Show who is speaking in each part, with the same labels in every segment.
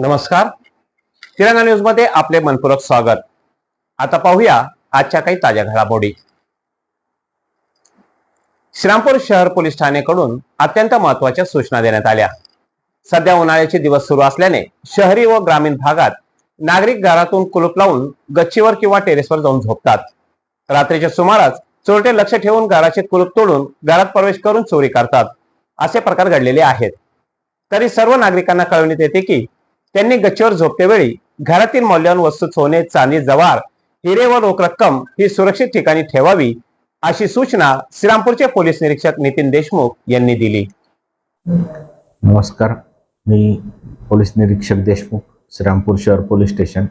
Speaker 1: नमस्कार. तिरंगा न्यूजमध्ये आपले मनपूर्वक स्वागत. आता पाहूया आजच्या काही ताज्या घडामोडी. श्रीरामपूर शहर पोलीस ठाणेकडून अत्यंत महत्त्वाच्या सूचना देण्यात आल्या. सध्या उन्हाळ्याचे दिवस सुरू असल्याने शहरी व ग्रामीण भागात नागरिक घरातून कुलूप लावून गच्चीवर किंवा टेरेसवर जाऊन झोपतात. रात्रीच्या सुमारास चोरटे लक्ष ठेवून घराचे कुलूप तोडून घरात प्रवेश करून चोरी करतात. असे प्रकार घडलेले आहेत. तरी सर्व नागरिकांना कळवण्यात येते की त्यांनी गच्चीवर झोपतेवेळी घरातील मौल्यवान वस्तू सोने चांदी जवार हिरे व रोख रक्कम ही सुरक्षित ठिकाणी ठेवावी अशी सूचना श्रीरामपूरचे पोलीस निरीक्षक नितीन देशमुख यांनी दिली.
Speaker 2: नमस्कार. मी पोलीस निरीक्षक देशमुख श्रीरामपूर शहर पोलीस स्टेशन.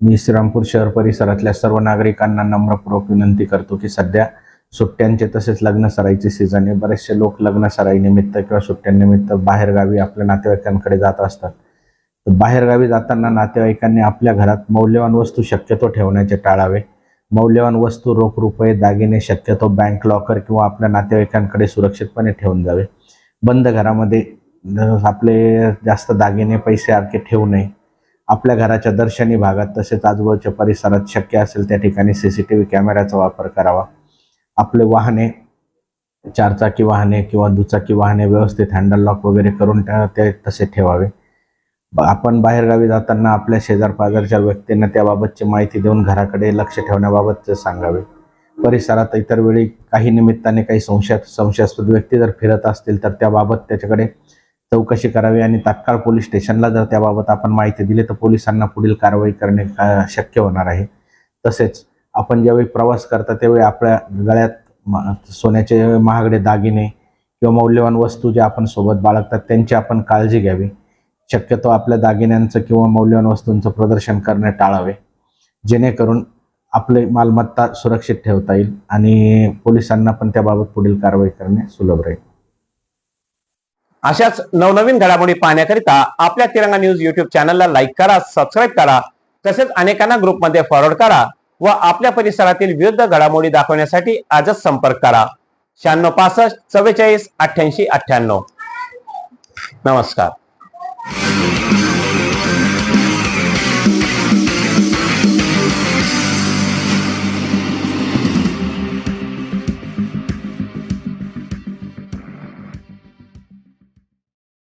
Speaker 2: मी श्रीरामपूर शहर परिसरातल्या सर्व नागरिकांना नम्रपूर्वक विनंती करतो की सध्या सुट्ट्यांचे तसेच लग्न सराईचे सीझन आहे. बरेचसे लोक लग्न सराईनिमित्त किंवा सुट्ट्यांनिमित्त बाहेरगावी आपल्या नातेवाईकांकडे जात असतात. तर बाहेरगावी जाताना नातेवाईकांनी आपल्या घरात मौल्यवान वस्तू शक्यतो ठेवण्याचे टाळावे. मौल्यवान वस्तू रोख रुपये दागिने शक्यतो बँक लॉकर किंवा आपल्या नातेवाईकांकडे सुरक्षितपणे ठेवून जावे बंद घरामध्ये आपले जास्त दागिने पैसे आरखे ठेवू नये. आपल्या घराच्या दर्शनी भागात तसेच आजूबाजूच्या परिसरात शक्य असेल त्या ठिकाणी सी सी टी व्ही कॅमेऱ्याचा वापर करावा. आपले वाहने चारचाकी वाहने किंवा दुचाकी वाहने व्यवस्थित हँडल लॉक वगैरे करून त्या ते तसे ठेवावे. आपण बाहेरगावी जाताना आपल्या शेजार पाजारच्या व्यक्तींना त्याबाबतची माहिती देऊन घराकडे लक्ष ठेवण्याबाबत सांगावे. परिसरात इतर वेळी काही निमित्ताने काही संशय संशयास्पद व्यक्ती जर फिरत असतील तर त्याबाबत त्याच्याकडे चौकशी करावी आणि तात्काळ पोलीस स्टेशनला जर त्याबाबत आपण माहिती दिली तर पोलिसांना पुढील कारवाई करणे शक्य होणार आहे. तसेच आपण ज्यावेळी प्रवास करता त्यावेळी आपल्या गळ्यात सोन्याचे महागडे दागिने किंवा मौल्यवान वस्तू ज्या आपण सोबत बाळगतात त्यांची आपण काळजी घ्यावी. शक्यतो आपल्या दागिन्यांचं किंवा मौल्यवान वस्तूंचं प्रदर्शन करणे टाळावे. जेणेकरून आपली मालमत्ता सुरक्षित ठेवता येईल आणि पोलिसांना पण त्याबाबत पुढील कारवाई करणे सुलभ राहील.
Speaker 1: अशाच नवनवीन घडामोडी पाहण्याकरिता आपल्या तिरंगा न्यूज युट्यूब चॅनलला लाईक करा सबस्क्राईब करा तसेच अनेकांना ग्रुपमध्ये फॉरवर्ड करा व आपल्या परिसरातील विविध घडामोडी दाखवण्यासाठी आजच संपर्क करा. शहाण्णव पासष्ट चव्वेचाळीस अठ्ठ्याऐंशी अठ्ठ्याण्णव. नमस्कार. Thank you.